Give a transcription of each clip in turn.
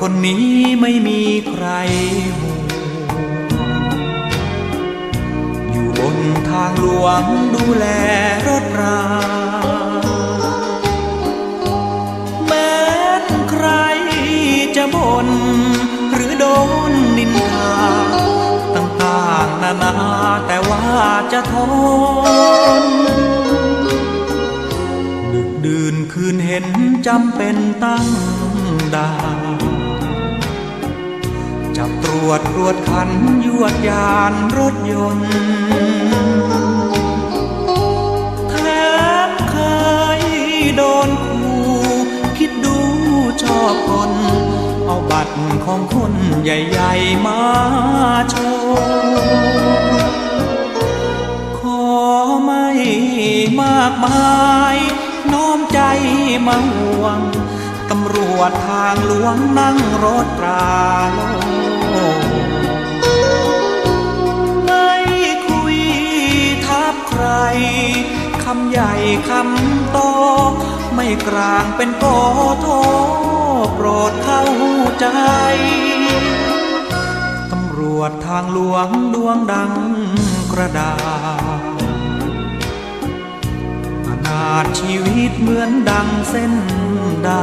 คนนี้ไม่มีใครห่วงอยู่บนทางหลวงดูแลรถราแม้นใครจะบ่นหรือโดนนินทาต่างๆนานาแต่ว่าจะทนดึกดื่นคืนเห็นจำเป็นตั้งดา จับตรวจรวดคันยวดยานรถยนต์แถมเคยโดนขู่คิดดูชอบคน เอาบัตรของคนใหญ่ๆมาโชว์ขอไม่มากมายน้อมใจมาห่วงตำรวจทางหลวงนั่งรถตราโลไครคำใหญ่คำโต ไม่กลางเป็นกโทโปรดเข้าใจ ตำรวจทางหลวงดวงดังกระดาษอนาชีวิตเหมือนดังเส้นดา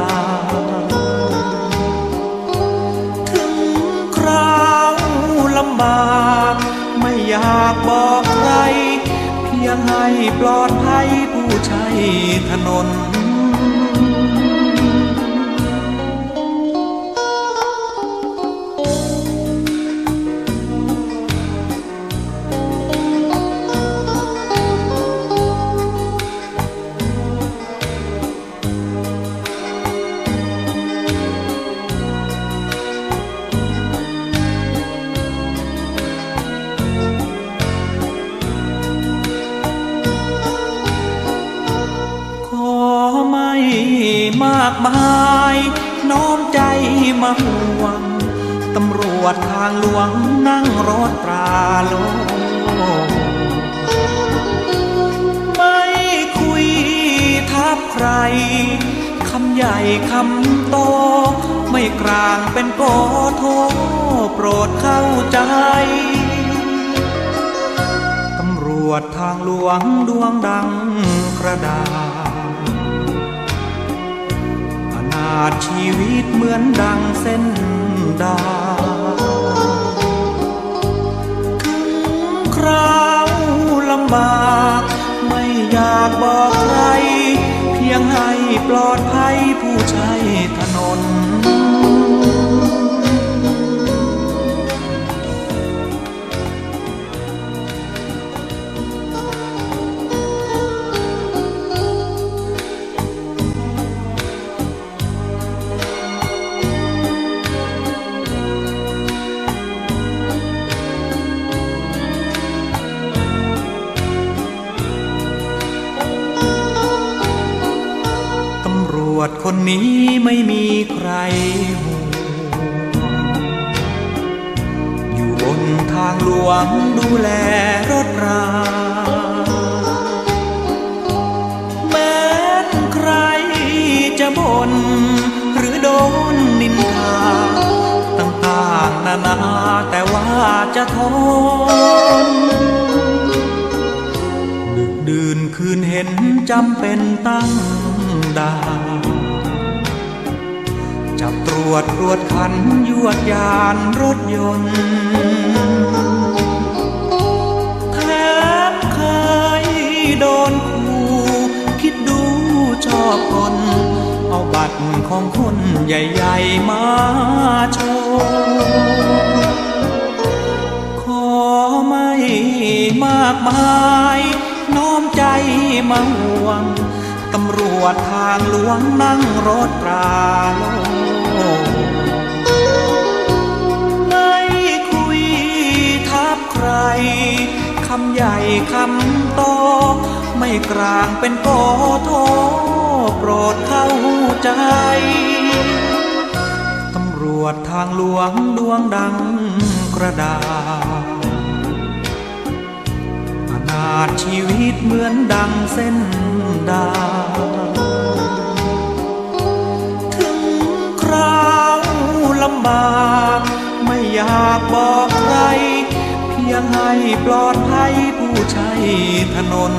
ปลอดภัยผู้ใช้ถนน ไม่มากมาย น้อมใจมาห่วง ตำรวจทางหลวงนั่งรถตราโลงไม่คุยทับใคร คำใหญ่คำโต ไม่กลางเป็นโกโทโปรดเข้าใจตำรวจทางหลวงดวงดังกระดาษาดชีวิตเหมือนดังเส้นดาวถึงคราวลำบาก ไม่อยากบอกใคร เพียงให้ปลอดภัยผู้ใช้ถ จคนนี้ไม่มีใครห่วงอยู่บนทางหลวงดูแลรถราแม้นใครจะบ่นหรือโดนนินทาต่างๆนานาแต่ว่าจะทนดึกดื่นคืนเห็นจำเป็นตั้ง วจรวดคันยวดยานรถยนต์แถมเคยโดนขู่คิดดูชอบคน เอาบัตรของคนใหญ่ๆมาโชว์ขอไม่มากมายน้อมใจมาห่วงตำรวจทางหลวงนั่งรถตราลง ครคำใหญ่คำโตไม่กลางเป็นกโทโปรดเข้าใจ ตำรวจทางหลวงดวงดังกระดาษอนาถชีวิตเหมือนดังเส้นดาวถึงคราวลำบากไม่อยากบอก ยงให้ปลอดภัยผู้ใช้ถนน